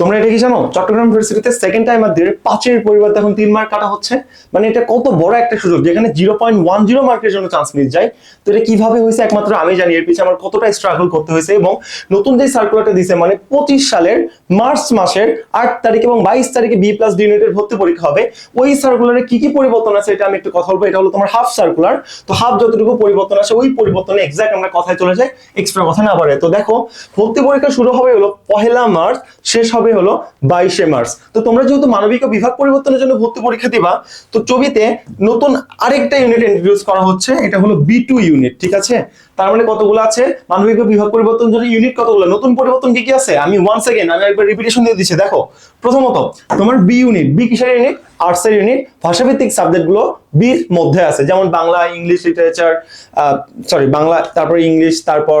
তোমরা এটা কি জানো? চট্টগ্রাম ইউনিভার্সিটিতে সেকেন্ড টাইম আর দিয়ে পাঁচের পরিবর্তে এখন তিন মার্ক কাটা হচ্ছে। মানে এটা কত বড় একটা সুযোগ, যেখানে জিরো পয়েন্ট ওয়ান জিরো মার্কের জন্য চান্স মিস যায়। তো এটা কীভাবে হয়েছে একমাত্র আমি জানি, এর পিছনে আমার কতটা স্ট্রাগল করতে হয়েছে এবং নতুন যে সার্কুলারটা দিছে মানে পঁচিশ সালের মার্চ মাসের আট তারিখ এবং বাইশ তারিখে বি প্লাস ডি ইউনিটের ভর্তি পরীক্ষা হবে। ওই সার্কুলারে কি কি পরিবর্তন আছে এটা আমি একটু কথা বলব, এটা হলো তোমার হাফ সার্কুলার তো হাফ যতটুকু পরিবর্তন আছে ওই পরিবর্তনে এক্সাক্ট আমরা কথায় চলে যাই এক্সট্রা কথা না বাড়ে তো দেখো, ভর্তি পরীক্ষা শুরু হবে হলো পহেলা মার্চ, শেষ হবে হলো বাইশে মার্চ। তো তোমরা যেহেতু মানবিক বিভাগ পরিবর্তনের জন্য ভর্তি পরীক্ষা দিবা, তো চবিতে নতুন আরেকটা ইউনিট ইন্ট্রোডিউস করা হচ্ছে, এটা হলো বি টু ইউনিট ঠিক আছে? তার মানে কতগুলো আছে? মানবিক বিভাগ পরিবর্তনের জন্য ইউনিট কতগুলো? নতুন পরিবর্তন কি কি আছে? আমি ওয়ান সেকেন্ড আমি একবার রিপিটেশন দিয়ে দিচ্ছি, দেখো। প্রথমত, তোমার বি ইউনিট বি কিসের ইউনিট আর্টসের ইউনিট ভাষাভিত্তিক সাবজেক্ট সাবজেক্টগুলো বির মধ্যে আছে, যেমন Bangla English literature sorry Bangla, তারপর ইংলিশ তারপর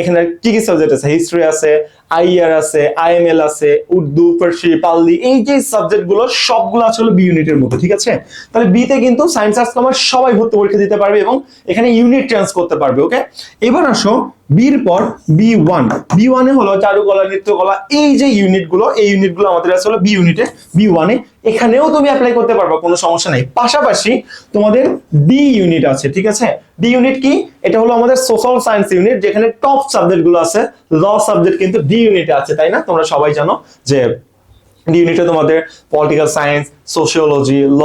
এখানে কি কি সাবজেক্ট আছে? হিস্ট্রি আছে আইআর আছে আইএমএল আছে, উর্দু, ফার্সি, পাল্লি, এই যে সাবজেক্টগুলো সবগুলো আছে হলো বি ইউনিটের মধ্যে, ঠিক আছে? তাহলে বিতে কিন্তু সায়েন্স আর্টস কমার্স সবাই ভর্তি পরীক্ষা দিতে পারবে এবং এখানে ইউনিট চেঞ্জ করতে পারবে ওকে এবার আসো বির পর বি ওয়ান। বি ওয়ানে হলো চারুকলা নৃত্যকলা এই যে ইউনিটগুলো এই ইউনিটগুলো আমাদের আছে হলো বি ইউনিটে বি ওয়ানে এখানেও তুমি অ্যাপ্লাই করতে পারবে, কোনো সমস্যা নাই। পাশাপাশি তোমাদের ডি ইউনিট আছে, ঠিক আছে? ডি ইউনিট কি? এটা হলো আমাদের সোশ্যাল সায়েন্স ইউনিট যেখানে টপ সাবজেক্টগুলো আছে। ল সাবজেক্ট কিন্তু ডি ইউনিটে আছে, তাই না? তোমরা সবাই জানো যে ইউনিটে তোমাদের political science sociology law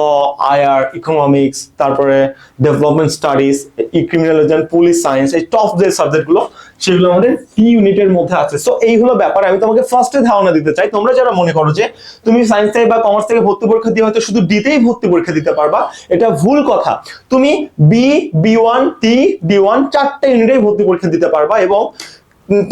IR economics তারপরে development studies criminology police science এই টপ যে সাবজেক্টগুলো সেগুলো আমাদের ডি ইউনিটের মধ্যে আছে। সো এই হলো ব্যাপার আমি তোমাকে ফার্স্টে ধারণা দিতে চাই। তোমরা যারা মনে করো যে তুমি সায়েন্স থেকে বা কমার্স থেকে ভর্তি পরীক্ষা দিয়ে হয়তো শুধু ডিতেই ভর্তি পরীক্ষা দিতে পারবা, এটা ভুল কথা। তুমি B B one T D one চারটে ইউনিটেই ভর্তি পরীক্ষা দিতে পারবা এবং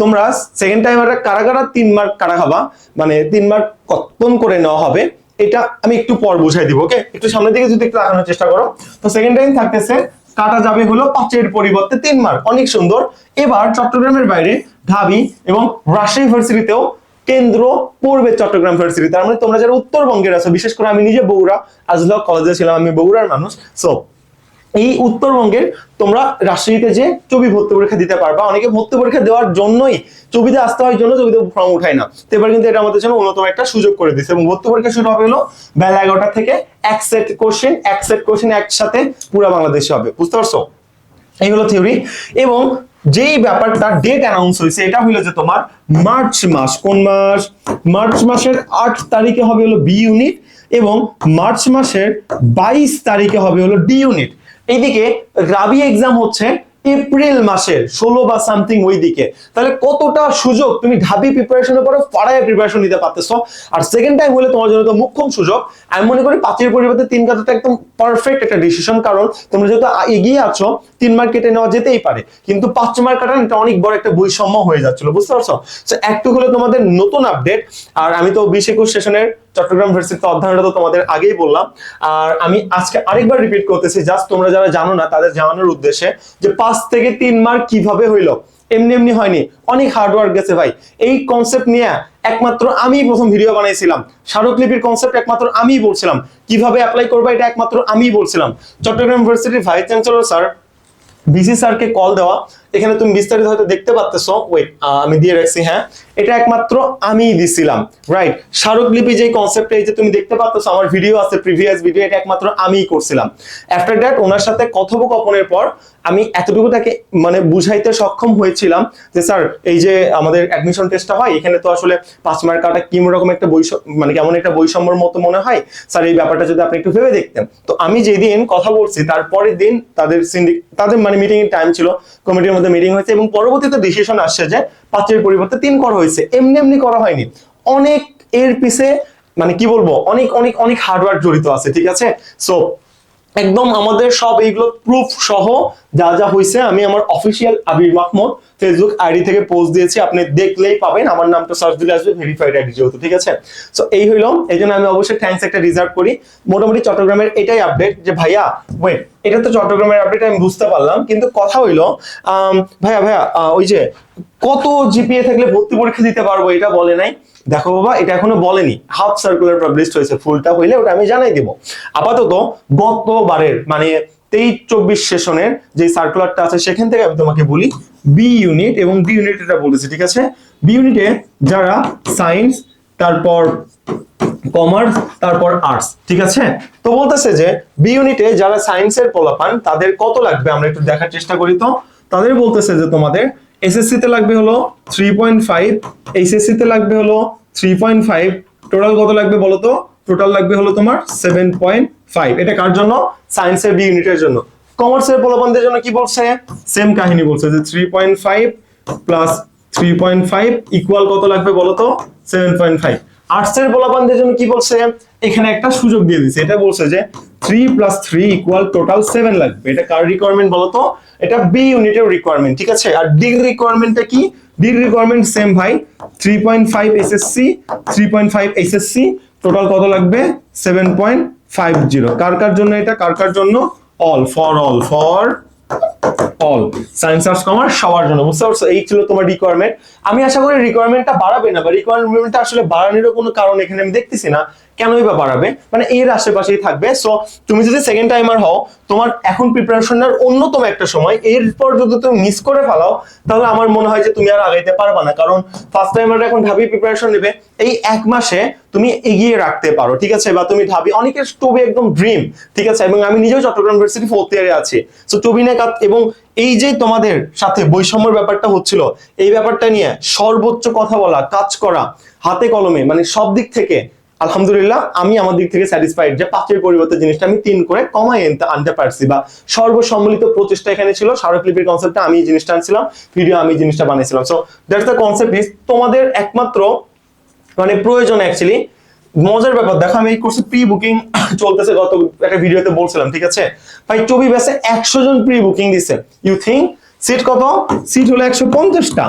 তোমরা সেকেন্ড টাইম একটা কারা কারা তিন মার্ক কারা খাবা? মানে তিন মার্ক কতন করে নেওয়া হবে। এটা আমি একটু পর বুঝাই দিব ওকে একটু সামনের দিকে যদি একটু আগানোর চেষ্টা করো। তো সেকেন্ড টাইম থাকতেছে, কাটা যাবে হলো পাঁচের পরিবর্তে তিন মার্ক অনেক সুন্দর। এবার চট্টগ্রামের বাইরে ঢাবি এবং রাজশাহী ইউনিভার্সিটিতেও কেন্দ্র পড়বে চট্টগ্রাম ইউনিভার্সিটি তার মানে তোমরা যারা উত্তরবঙ্গের আছো, বিশেষ করে আমি নিজে বগুড়া আজলক কলেজে ছিলাম, আমি বগুড়ার মানুষ। সো এই উত্তরবঙ্গের তোমরা রাজশাহীতে যে চবি ভর্তি পরীক্ষা দিতে পারবা, অনেকে ভর্তি পরীক্ষা দেওয়ার জন্যই চবিতে আসতে হয় জন্য চবিতে ফর্ম উঠায় না। তো এবার কিন্তু এটা আমাদের জন্য অন্যতম একটা সুযোগ করে দিচ্ছে এবং ভর্তি পরীক্ষা শুরু হবে হলো বেলা এগারোটা থেকে এক সেট কোশ্চেন এক সেট কোশ্চেন একসাথে পুরো বাংলাদেশে হবে। বুঝতে পারছ? এই হলো থিওরি এবং যেই ব্যাপারটা ডেট অ্যানাউন্স হয়েছে, এটা হলো যে তোমার মার্চ মাস। কোন মাস? মার্চ মাসের আট তারিখে হবে হলো বি ইউনিট এবং মার্চ মাসের বাইশ তারিখে হবে হলো ডি ইউনিট এইদিকে রাবি এক্সাম হচ্ছে এপ্রিল মাসের, ষোলো বা সামথিং ওই দিকে তাহলে কতটা সুযোগ তুমি ঢাবি প্রিপারেশনের পরে ফাড়ায় প্রিপারেশন নিতে পারতেছো? আর সেকেন্ড টাইম হলে তোমার জন্য তো মুখ্যম সুযোগ। আমি মনে করি পাঁচের পরিবর্তে তিন কাটাটা একদম পারফেক্ট একটা ডিসিশন কারণ তোমরা যেহেতু এগিয়ে আছো, তিন মার্ক কেটে নেওয়া যেতেই পারে। কিন্তু পাঁচ মার্ক কাটা এটা অনেক বড় একটা বৈষম্য হয়ে যাচ্ছিল, বুঝতে পারছ? একটু হলো তোমাদের নতুন আপডেট আর আমি তো বিশ একুশ সেশনের চট্টগ্রাম ভার্সিটি অধ্যয়নটা তো তোমাদের আগেই বললাম। আর আমি আজকে আরেকবার রিপিট করতেছি জাস্ট তোমরা যারা জানো না, তাদের জানানোর উদ্দেশ্যে যে পাঁচ থেকে তিন মার্ক কীভাবে হইল? এমনি এমনি হয়নি। অনেক হার্ড ওয়ার্ক গেছে ভাই। এই কনসেপ্ট নিয়ে একমাত্র আমি প্রথম ভিডিও বানাইছিলাম। স্মারকলিপির কনসেপ্ট একমাত্র আমিই বলছিলাম। কীভাবে অ্যাপ্লাই করব এটা একমাত্র আমিই বলছিলাম। চট্টগ্রাম ইউনিভার্সিটির ভাইস চ্যান্সেলর স্যার ভিসি স্যারকে কল দেওয়া এখানে তুমি বিস্তারিত হয়তো দেখতে পাচ্তেছো ওয়েট আমি দিয়ে রাখছি হ্যাঁ। এটা একমাত্র আমিই দিছিলাম রাইট স্মারকলিপি যে কনসেপ্ট এই যে তুমি দেখতে পাচ্তেছো আমার ভিডিও আছে প্রিভিয়াস ভিডিও এটা একমাত্র আমিই করছিলাম। আফটার দ্যাট ওনার সাথে কথোপকথনের পর আমি এতটুকু তাকে মানে বুঝাইতে সক্ষম হয়েছিলাম যে, স্যার, এই যে আমাদের অ্যাডমিশন টেস্টটা হয়, এখানে তো আসলে পাঁচ মার্ক কাটা কি রকম একটা বৈষম্য মানে কেমন একটা বৈষম্যর মতো মনে হয়। স্যার, এই ব্যাপারটা যদি আপনি একটু ভেবে দেখতেন। তো আমি যেদিন কথা বলছি, তারপরের দিন তাদের সিন্ডিক তাদের মানে মিটিং এর টাইম ছিল কমিটির মধ্যে মিটিং হয়েছে এবং পরবর্তীতে ডিসিশন আসছে যে পাঁচের পরিবর্তে তিন করা হয়েছে। এমনি এমনি করা হয়নি। অনেক এর পিছে মানে কি বলব? অনেক অনেক অনেক হার্ডওয়ার্ক জড়িত আছে, ঠিক আছে? সো একদম আমাদের সব এইগুলো প্রুফ সহ যা যা হয়েছে আমি আমার official Abir Mahmud Facebook ID থেকে পোস্ট দিয়েছি, আপনি দেখলেই পাবেন। আমার নামটা সার্চ দিলে আসবে ভেরিফাইড আইডি যেহেতু, ঠিক আছে? সো এই হইল এই জন্য আমি অবশ্যই থ্যাঙ্কস একটা রিজার্ভ করি। মোটামুটি চট্টগ্রামের এটাই আপডেট যে, ভাইয়া ওয়েট এটা তো চট্টগ্রামের আপডেট আমি বুঝতে পারলাম। কিন্তু কথা হইল ভাইয়া ভাইয়া ওই যে, কত জিপিএ থাকলে ভর্তি পরীক্ষা দিতে পারব? এটা বলে নাই। দেখো বাবা, এটা এখনও বলেনি। হাফ সার্কুলার পাবলিশড হয়েছে, ফুলটা হইলে ওটা আমি জানাই দিব। আপাতত গতবারের মানে তেইশ চব্বিশ সেশনের যে সার্কুলারটা আছে, সেখান থেকে আমি তোমাকে বলি বি ইউনিট এবং বি ইউনিট এটা বলেছি, ঠিক আছে? বি ইউনিটে যারা সায়েন্স তারপর কমার্স তারপর আর্টস ঠিক আছে? তো বলতেছে যে বি ইউনিটে যারা সায়েন্সের পোলাপান তাদের কত লাগবে? আমরা একটু দেখার চেষ্টা করি তো। তাদের বলতেছে যে তোমাদের এসএসসি তে লাগবে হলো থ্রি পয়েন্ট ফাইভ এইচএসসি তে লাগবে হলো থ্রি পয়েন্ট ফাইভ টোটাল কত লাগবে বলো তো? টোটাল লাগবে হলো তোমার সেভেন পয়েন্ট ফাইভ এটা কার জন্য? সায়েন্সের বি ইউনিটের জন্য। কমার্সের পোলাপানদের জন্য কি বলছে? সেম কাহিনী বলছে যে three point five plus three point five equal কত লাগবে বলো তো? সেভেন পয়েন্ট ফাইভ আর্টস এর পোলাপানদের জন্য কি বলছে? এখানে একটা সুযোগ দিয়ে দিচ্ছে এটা বলছে যে three plus three equal total seven লাগবে। এটা কার রিকোয়ারমেন্ট বলতো? এটা বি ইউনিটের রিকোয়ারমেন্ট ঠিক আছে? আর ডি রিকোয়ারমেন্টটা কি? ডি রিকোয়ারমেন্ট সেম ভাই। Three point five SSC three point five SSC total কত লাগবে? সেভেন পয়েন্ট ফাইভ জিরো কার কার জন্য এটা? কার কার জন্য? All for all for all science arts commerce সবার জন্য, বুঝতে পারছ? এই ছিল তোমার রিকোয়ারমেন্ট আমি আশা করি রিকোয়ারমেন্টটা বাড়াবে না বা রিকোয়ারমেন্টটা আসলে বাড়ানোরও কোনো কারণ এখানে আমি দেখতেছি না, কেনই বা বাড়াবে? মানে এর আশেপাশেই থাকবে। সো তুমি যদি সেকেন্ড টাইমার হও, তোমার এখন প্রিপারেশনের অন্যতম একটা সময়, এরপর যদি তুমি মিস করে ফেলাও, তাহলে আমার মনে হয় যে তুমি আর আগাইতে পারবা না, কারণ ফার্স্ট টাইমার এখন ঢাবি প্রিপারেশন নেবে। এই এক মাসে তুমি এগিয়ে রাখতে পারো, ঠিক আছে? বা তুমি ঢাবি, অনেকের টবি একদম ড্রিম ঠিক আছে? এবং আমি নিজেও চট্টগ্রাম ইউনিভার্সিটি ফোর্থ ইয়ারে আছি। সো টবিনে কাত এবং এই যে তোমাদের সাথে বৈষম্যের ব্যাপারটা হচ্ছিল, এই ব্যাপারটা নিয়ে সর্বোচ্চ কথা বলা, কাজ করা, হাতে কলমে মানে সব দিক থেকে, আলহামদুলিল্লাহ, আমি আমার দিক থেকে স্যাটিসফাইড যে পাঁচের পরিবর্তে জিনিসটা আমি তিন করে কমাই আনতে পারছি বা সর্বসম্মিলিত প্রচেষ্টা এখানে ছিল স্মারকলিপির কনসেপ্টটা আমি জিনিসটা আনছিলাম ভিডিও আমি জিনিসটা বানিয়েছিলাম সো দ্যাটস দ্য কনসেপ্ট তোমাদের একমাত্র মানে প্রয়োজন অ্যাকচুয়ালি মজার ব্যাপার, দেখো আমি এই কোর্সে প্রি বুকিং চলতেছে গত একটা ভিডিওতে বলছিলাম, ঠিক আছে? ভাই চবি ব্যাসে একশো জন প্রি বুকিং দিছে। ইউ থিঙ্ক সিট কত? সিট হলো একশো পঞ্চাশটা।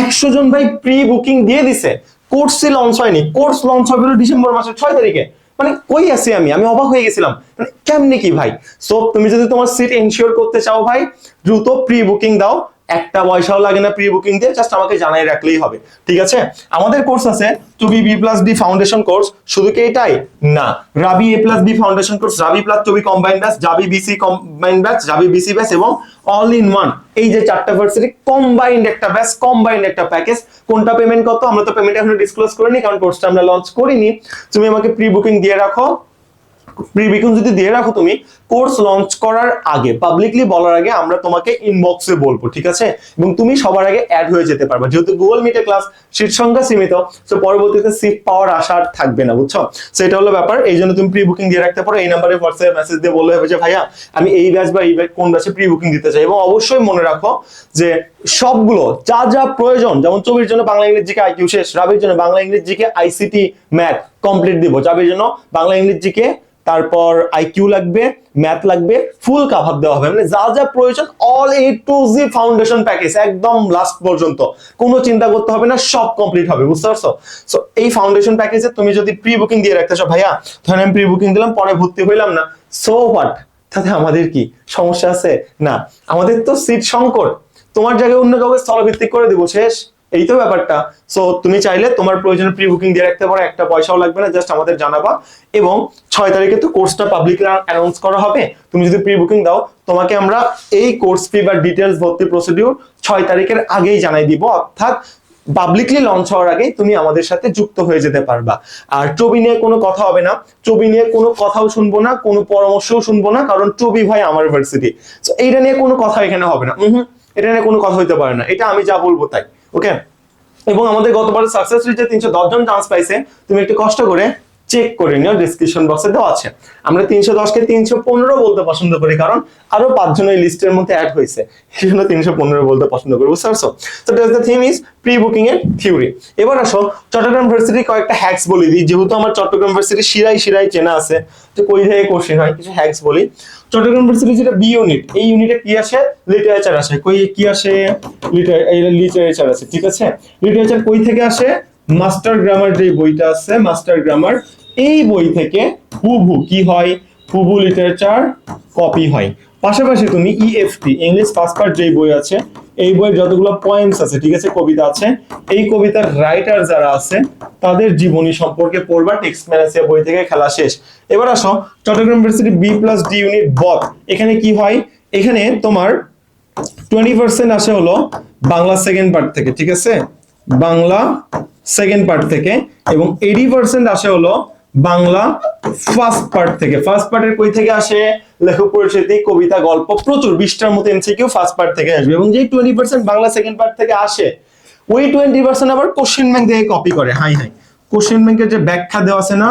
একশো জন ভাই প্রি বুকিং দিয়ে দিছে। কোর্সই লঞ্চ হয়নি। কোর্স লঞ্চ হবে ডিসেম্বর মাসের ছয় তারিখে। মানে কই আছি আমি? আমি অবাক হয়ে গেছিলাম। মানে কেমনে কি ভাই? সো তুমি যদি তোমার সিট এনশিওর করতে চাও ভাই, দ্রুত প্রি বুকিং দাও। একটা পয়সাও লাগে না প্রি বুকিং দিয়ে জাস্ট আমাকে জানাই রাখলেই হবে। ঠিক আছে? আমাদের কোর্স আছে two B B plus D foundation course শুধু কি এটাই? না। Rabi A plus B foundation course Rabi plus two B combine batch Jabi BC combine batch Jabi BC batch এবং অল ইন ওয়ান এই যে চারটা ভার্সিটি কম্বাইন্ড একটা batch combined একটা প্যাকেজ কোনটা পেমেন্ট কত আমরা তো পেমেন্ট এখনও ডিসক্লোজ করিনি, কারণ কোর্সটা আমরা লঞ্চ করিনি। তুমি আমাকে প্রি বুকিং দিয়ে রাখো। প্রি বুকিং যদি দিয়ে রাখো তুমি কোর্স লঞ্চ করার আগে পাবলিকলি বলার আগে আমরা তোমাকে ইনবক্সে বলব, ঠিক আছে? এবং তুমি সবার আগে অ্যাড হয়ে যেতে পারবে। যেহেতু গুগল মিটে ক্লাস সিট সংখ্যা সীমিত তো পরবর্তীতে সিট পাওয়ার আশা আর থাকবে না, বুঝছ? সেটা হলো ব্যাপার। এই জন্য তুমি প্রি বুকিং দিয়ে রাখতে পারো। এই নাম্বারে হোয়াটসঅ্যাপে মেসেজ দিয়ে বললে হবে যে, ভাইয়া, আমি এই ব্যাচ বা এই ব্যাচ কোন ব্যাচে প্রি বুকিং দিতে চাই? এবং অবশ্যই মনে রাখো যে সবগুলো, যা যা প্রয়োজন, যেমন চবির জন্য বাংলা ইংরেজি জিকে আইকিউ শেষ, রাবির জন্য বাংলা ইংরেজি জিকে আইসিটি ম্যাথ কমপ্লিট দিব। চাবির জন্য বাংলা ইংরেজি জিকে তারপর আইকিউ লাগবে ম্যাথ লাগবে ফুল কাভার দেওয়া হবে। মানে যা যা প্রয়োজন all A to G foundation package একদম লাস্ট পর্যন্ত। কোনো চিন্তা করতে হবে না, সব কমপ্লিট হবে, বুঝতে পারছ? সো এই ফাউন্ডেশন প্যাকেজে তুমি যদি প্রি বুকিং দিয়ে রাখতে চাও, ভাইয়া, ধরেন আমি প্রি বুকিং দিলাম, পরে ভর্তি হইলাম না। সো হোয়াট তাতে আমাদের কি? সমস্যা আছে? না। আমাদের তো সিট সংকট। তোমার জায়গায় অন্য কাউকে স্থলভিত্তিক করে দিব, শেষ। এই তো ব্যাপারটা। সো তুমি চাইলে তোমার প্রয়োজনে প্রি বুকিং দিয়ে রাখতে পারো, একটা পয়সাও লাগবে না জাস্ট আমাদের জানাবা। এবং ছয় তারিখে তো কোর্সটা পাবলিক অ্যানাউন্স করা হবে। তুমি যদি প্রি বুকিং দাও, তোমাকে আমরা এই কোর্স ফি বা ডিটেলস ভর্তি প্রসিডিউর ছয় তারিখের আগেই জানাই দিব। অর্থাৎ পাবলিকলি লঞ্চ হওয়ার আগেই তুমি আমাদের সাথে যুক্ত হয়ে যেতে পারবা। আর টবি নিয়ে কোনো কথা হবে না। টবি নিয়ে কোনো কথাও শুনব না, কোনো পরামর্শও শুনব না, কারণ টবি ভাই আমার ভার্সিটি তো এইটা নিয়ে কোনো কথা এখানে হবে না। এটা নিয়ে কোনো কথা হইতে পারে না। এটা আমি যা বলব তাই। ওকে এবং আমাদের গতবার সাকসেস রেটে তিনশো দশ জন চান্স পাইছে, তুমি একটু কষ্ট করে চেক করে নিও ডিসক্রিপশন বক্সে দেওয়া আছে। আমরা তিনশো দশকে তিনশো পনেরো বলতে পছন্দ করি, কারণ আরও পাঁচজন এই লিস্টের মধ্যে অ্যাড হয়েছে। সেই জন্য তিনশো পনেরো বলতে পছন্দ করি, বুঝতে পারছ? তো the theme is pre booking এর থিওরি এবার আসো, চট্টগ্রাম ভার্সিটির কয়েকটা হ্যাক্স বলি দিই। যেহেতু আমার চট্টগ্রাম ভার্সিটি শিরাই শিরাই চেনা আছে, তো কই থেকে কোশ্চেন হয়, কিছু হ্যাক্স বলি। চট্টগ্রাম ইউনিভার্সিটি যেটা বি ইউনিট এই ইউনিটে কি আসে? লিটারেচার আসে। কই, কি আসে? লিটারেচার আছে ঠিক আছে? লিটারেচার কই থেকে আসে? মাস্টার গ্রামার যে বইটা আছে মাস্টার গ্রামার এই বই থেকে হুবহু কি হয়? হুবহু লিটারেচার কপি হয়। পাশাপাশি তুমি ইএফটি ইংলিশ ফার্স্ট পার্ট যে বই আছে এই বইয়ের যতগুলো পয়েন্টস আছে, ঠিক আছে, কবিতা আছে, এই কবিতার রাইটার যারা আছে, তাদের জীবনী সম্পর্কে পড়বা টেক্সট ম্যানেজিয়া বই থেকে খেলা শেষ। এবার আসো, Chittagong university B plus D unit both এখানে কি হয়? এখানে তোমার টোয়েন্টি পার্সেন্ট আসে হলো বাংলা সেকেন্ড পার্ট থেকে, ঠিক আছে? বাংলা সেকেন্ড পার্ট থেকে, এবং এইটি পার্সেন্ট আসে হলো বাংলা ফার্স্ট পার্ট থেকে। ফার্স্ট পার্টের কই থেকে আসে? লেখক পরিচিতি কবিতা গল্প প্রচুর, বিশটার মতো এমসিকিউ ফার্স্ট পার্ট থেকে আসবে এবং যেই twenty percent Bangla second part থেকে আসে, ওই টোয়েন্টি পার্সেন্ট আবার কোশ্চেন ব্যাংক থেকে কপি করে, হাই হাই। কোশ্চেন ব্যাংকের যে ব্যাখ্যা দেওয়া আছে না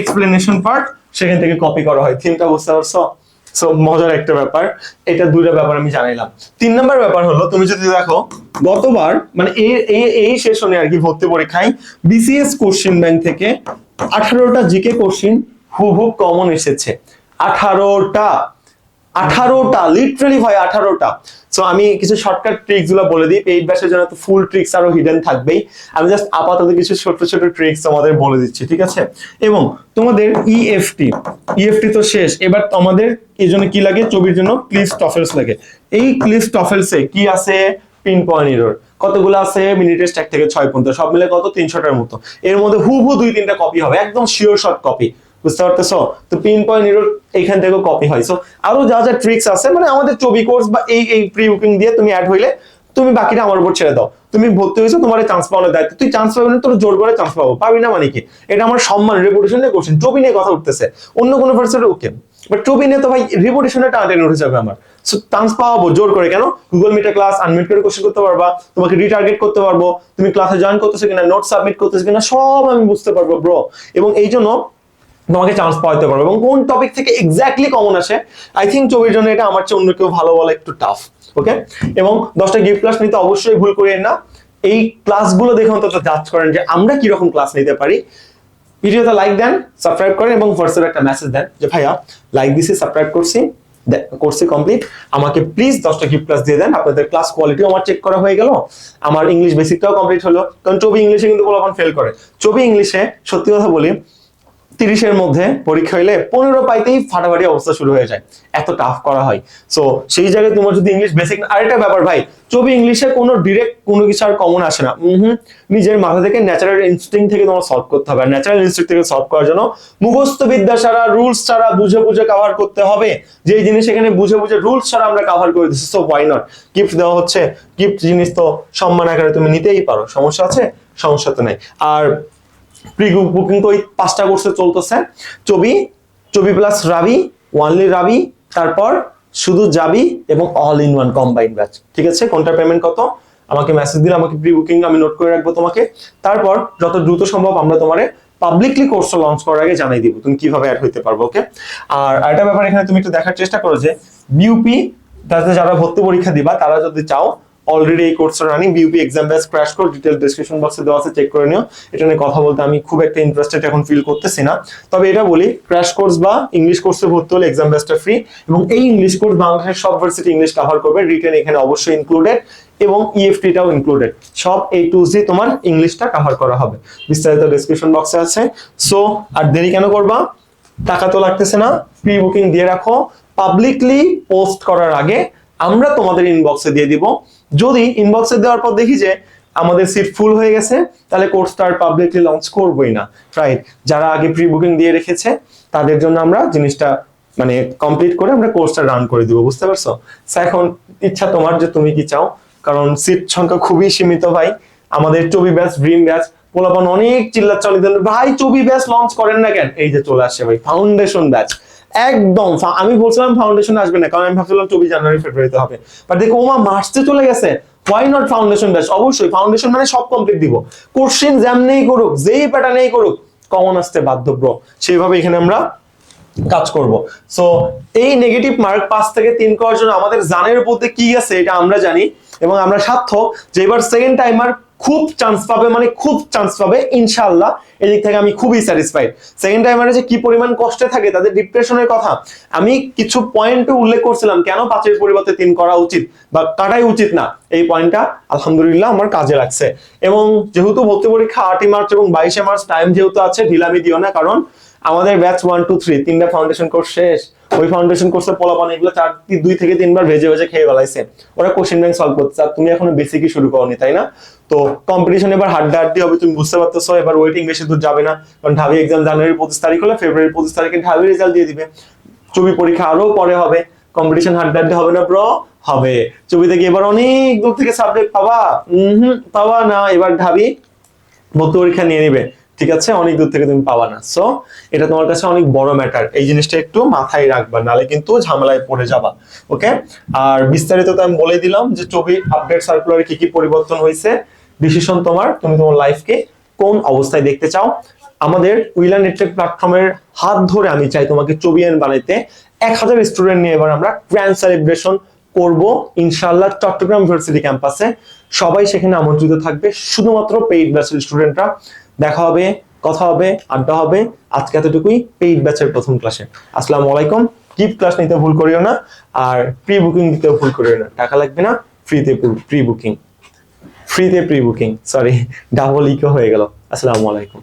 এক্সপ্লেনেশন পার্ট সেখান থেকে কপি করা হয়। থিমটা বুঝতে পারছ? সো মজার একটা ব্যাপার। এটা দুইটা ব্যাপার আমি জানাইলাম। তিন নম্বর ব্যাপার হলো, তুমি যদি দেখো, গতবার মানে এই এই সেশনে আর কি ভর্তি পরীক্ষায় বিসিএস কোশ্চেন ব্যাংক থেকে আঠারোটা জিকে কোশ্চেন হুবহু কমন এসেছে। আঠারোটা। আঠারোটা লিটারালি ভাই আঠারোটা। সো আমি কিছু শর্টকাট ট্রিক্সগুলো বলে দিই পেইড ব্যাচের জন্য তো ফুল ট্রিক্স আরও হিডেন থাকবেই। আমি জাস্ট আপাতত কিছু ছোট ছোট ট্রিক্স তোমাদের বলে দিচ্ছি, ঠিক আছে? এবং তোমাদের E ইএফটি ইএফটি তো শেষ। এবার তোমাদের এই জন্য কি লাগে? ছবির জন্য ক্লিস টফেলস লাগে। এই ক্লিস টফেলসে কি আছে? পিন পয়েন্ট এরর কতগুলো আছে? মিনিটের স্ট্যাক থেকে ছয় পর্যন্ত। সব মিলে কত? তিনশোটার মতো। এর মধ্যে হুবহু দুই, তিনটা কপি হবে। একদম শিওর শর্ট কপি বুঝতে পারতেছো? তো পিন পয়েন্ট এরর এইখান থেকেও কপি হয়। সো আরও যা যা ট্রিক্স আছে মানে আমাদের ছবি কোর্স বা এই এই প্রি বুকিং দিয়ে তুমি অ্যাড হইলে, তুমি বাকিটা আমার উপর ছেড়ে দাও। তুমি ভর্তি হয়েছো, তোমার চান্স পাওয়ার দায়িত্ব। তুই চান্স পাবি না, তোর জোর করে চান্স পাবো। পাবি না মানে কি? এটা আমার সম্মান রেপুটেশন নিয়ে কোশ্চেন টবি নিয়ে কথা উঠতেছে। অন্য কোনো ভার্সিটি ওকে বাট টবি নিয়ে তো ভাই রেপুটেশনে টানাটানি উঠে যাবে আমার। সো চান্স পাওয়াবো জোর করে। কেন? গুগল মিটে ক্লাস আনমিট করে কোশ্চেন করতে পারবা। তোমাকে রিটার্গেট করতে পারব। তুমি ক্লাসে জয়েন করতেছো কিনা নোট সাবমিট করতেছো কিনা, সব আমি বুঝতে পারব ব্রো এবং এই জন্য তোমাকে চান্স পাওয়াতে পারবে। এবং কোন টপিক থেকে এক্স্যাক্টলি কমন আসে? আই থিঙ্ক ছবির জন্য এটা আমার চেয়ে অন্য কেউ ভালো বলা একটু টাফ ওকে এবং দশটা গিফট ক্লাস নিতে অবশ্যই ভুল করেন না। এই ক্লাসগুলো দেখে অন্তত জাজ করেন যে আমরা কীরকম ক্লাস নিতে পারি। ভিডিওতে লাইক দেন সাবস্ক্রাইব করেন এবং হোয়াটসঅ্যাপে একটা মেসেজ দেন যে, ভাইয়া লাইক দিছি সাবস্ক্রাইব করছি কোর্সে কমপ্লিট আমাকে প্লিজ দশটা গিফট ক্লাস দিয়ে দেন। আপনাদের ক্লাস কোয়ালিটিও আমার চেক করা হয়ে গেল। আমার ইংলিশ বেসিকটাও কমপ্লিট হলো। কারণ ছবি ইংলিশে কিন্তু বলবান ফেল করে। ছবি ইংলিশে সত্যি কথা বলি তিরিশের মধ্যে পরীক্ষা হইলে পনেরো পাইতেই ফাটাফাটি অবস্থা শুরু হয়ে যায়। এত টাফ করা হয়। সো সেই জায়গায় তোমার যদি ইংলিশ বেসিক আরেকটা ব্যাপার ভাই ছবি ইংলিশে কোনো ডিরেক্ট কোনো কিছু আর কমন আসে না। হুম নিজের মাথা থেকে ন্যাচারাল ইনস্টিং থেকে তোমার সলভ করতে হবে। ন্যাচারাল ইনস্টিং থেকে সলভ করার জন্য মুখস্থ বিদ্যা ছাড়া রুলস ছাড়া, বুঝে বুঝে কভার করতে হবে। যে জিনিস এখানে বুঝে বুঝে রুলস ছাড়া আমরা কভার করে দিচ্ছি সো ওয়াই নট গিফট দেওয়া হচ্ছে। গিফট জিনিস তো সম্মান আকারে তুমি নিতেই পারো। সমস্যা আছে? সমস্যা তো নেই। আর প্রি গ্রুপ বুকিং তো ওই পাঁচটা কোর্সে চলতেছে। চবি চবি প্লাস রাবি ওয়ানলি রাবি, তারপর শুধু যাবি এবং all in one combine batch ঠিক আছে? কোনটা পেমেন্ট কত? আমাকে মেসেজ দিলে, আমাকে প্রি বুকিং আমি নোট করে রাখব তোমাকে। তারপর যত দ্রুত সম্ভব আমরা তোমারে পাবলিকলি কোর্স লঞ্চ করার আগে জানাই দিব, তুমি কীভাবে অ্যাড হইতে পারব ওকে আর আরেকটা ব্যাপার এখানে তুমি একটু দেখার চেষ্টা করো যে বিউপি যারা ভর্তি পরীক্ষা দিবা, তারা যদি চাও অলরেডি এই কোর্সটা running BUP exam batch crash course detail description বক্সে দেওয়া আছে চেক করে নিও। এটা নিয়ে কথা বলতে আমি খুব একটা ইন্টারেস্টেড এখন ফিল করতেছি না। তবে এটা বলি ক্র্যাশ কোর্স বা ইংলিশ কোর্সে ভর্তি হলে এক্সাম ব্যাচটা ফ্রি এবং এই ইংলিশ কোর্স বাংলাদেশের সব ভার্সিটি ইংলিশ কভার করবে রিটেন এখানে অবশ্যই ইনক্লুডেড এবং E ইএফটিটাও ইনক্লুডেড সব এ টু জি তোমার ইংলিশটা কভার করা হবে। বিস্তারিত ডেসক্রিপশন বক্সে আছে। সো আর দেরি কেন করবা? টাকা তো লাগতেছে না। প্রি বুকিং দিয়ে রাখো। পাবলিকলি পোস্ট করার আগে আমরা তোমাদের ইনবক্সে দিয়ে দিব। যদি ইনবক্সে দেওয়ার পর দেখি যে আমাদের সিট ফুল হয়ে গেছে, তাহলে কোর্সটা আর পাবলিকলি লঞ্চ করবোই না রাইট যারা আগে প্রি বুকিং দিয়ে রেখেছে, তাদের জন্য আমরা জিনিসটা মানে কমপ্লিট করে আমরা কোর্সটা রান করে দিব, বুঝতে পারছ? এখন ইচ্ছা তোমার যে তুমি কি চাও? কারণ সিট সংখ্যা খুবই সীমিত ভাই। আমাদের চবি ব্যাচ ড্রিম ব্যাচ পোলাপান অনেক চিল্লাচ্ছানি ভাই, চবি ব্যাচ লঞ্চ করেন না কেন? এই যে চলে আসছে ভাই ফাউন্ডেশন ব্যাচ একদম আমি বলছিলাম ফাউন্ডেশন আসবে না, কারণ আমি ভাবছিলাম চব্বিশ জানুয়ারি ফেব্রুয়ারিতে হবে। বাট দেখো, ওমা মার্চে চলে গেছে। ওয়াই নট ফাউন্ডেশন ব্যাচ অবশ্যই ফাউন্ডেশন মানে সব কমপ্লিট দিব। কোশ্চেন যেমনেই করুক, যেই প্যাটার্নেই করুক কমন আসতে বাধ্য ব্রো সেইভাবে এখানে আমরা কাজ করব। সো এই নেগেটিভ মার্ক পাঁচ থেকে তিন করার জন্য আমাদের জানের উপরে কি আছে, এটা আমরা জানি এবং আমরা সার্থক যে এবার সেকেন্ড টাইমার খুব চান্স পাবে মানে খুব চান্স পাবে ইনশাল্লাহ এদিক থেকে আমি খুবই স্যাটিসফাইড সেকেন্ড টাইমারে যে কি পরিমাণ কষ্টে থাকে, তাদের ডিপ্রেশনের কথা, আমি কিছু পয়েন্ট উল্লেখ করছিলাম, কেন পাঁচের পরিবর্তে তিন করা উচিত বা কাটাই উচিত না? এই পয়েন্টটা আলহামদুলিল্লাহ আমার কাজে লাগছে। এবং যেহেতু ভর্তি পরীক্ষা আটই মার্চ এবং বাইশে মার্চ টাইম যেহেতু আছে, ঢিলামি দিও না, কারণ আমাদের ব্যাচ ওয়ান টু থ্রি তিনটা ফাউন্ডেশন কোর্স শেষ। ওই ফাউন্ডেশন কোর্সে পোলাপান এগুলো চার দুই থেকে তিনবার ভেজে ভেজে খেয়ে বেলাইছে ওরা কোশ্চেন ব্যাংক সলভ করছে আর তুমি এখনও বেসিকই শুরু করনি, তাই না? তো কম্পিটিশন এবার হাড্ডা হাড্ডি হবে, তুমি বুঝতে পারতেছো। এবার ওয়েটিং বেশি দূর যাবে না। কারণ ঢাবি এক্সাম জানুয়ারি পঁচিশ তারিখ হলে ফেব্রুয়ারি পঁচিশ তারিখে ঢাবি রেজাল্ট দিয়ে দিবে। ছবি পরীক্ষা আরও পরে হবে। কম্পিটিশন হাড্ডা হাড্ডি হবে না ব্রো হবে। ছবি থেকে এবার অনেক দূর থেকে সাবজেক্ট পাবা। হুম, পাবা না। এবার ঢাবি ভর্তি পরীক্ষা নিয়ে নিবে। ঠিক আছে? অনেক দূর থেকে তুমি পাবা না। সো এটা তোমার কাছে অনেক বড় ম্যাটার এই জিনিসটা একটু মাথায় রাখবা, নালে কিন্তু ঝামেলায় পড়ে যাবা। ওকে আর বিস্তারিত তো আমি বলে দিলাম যে ছবি আপডেট সার্কুলারে কি কি পরিবর্তন হয়েছে ডিসিশন তোমার, তুমি তোমার লাইফকে কোন অবস্থায় দেখতে চাও। আমাদের উইলা নেটওয়ার্ক প্ল্যাটফর্মের হাত ধরে আমি চাই তোমাকে চবিয়ান বানাইতে। এক হাজার স্টুডেন্ট নিয়ে এবার আমরা গ্র্যান্ড সেলিব্রেশন করব, ইনশাআল্লাহ চট্টগ্রাম ইউনিভার্সিটি ক্যাম্পাসে সবাই সেখানে আমন্ত্রিত থাকবে, শুধুমাত্র পেইড ব্যাচের স্টুডেন্টরা দেখা হবে, কথা হবে, আড্ডা হবে। আজকে এতটুকুই, পেইড ব্যাচের প্রথম ক্লাসে। আসসালামু আলাইকুম। কিপ ক্লাস নিতে ভুল করিও না, আর প্রি বুকিং দিতে ভুল করিও না। টাকা লাগবে না ফ্রিতে প্রি বুকিং ফ্রিতে pre booking sorry double echo হয়ে গেল। আসসালামু আলাইকুম।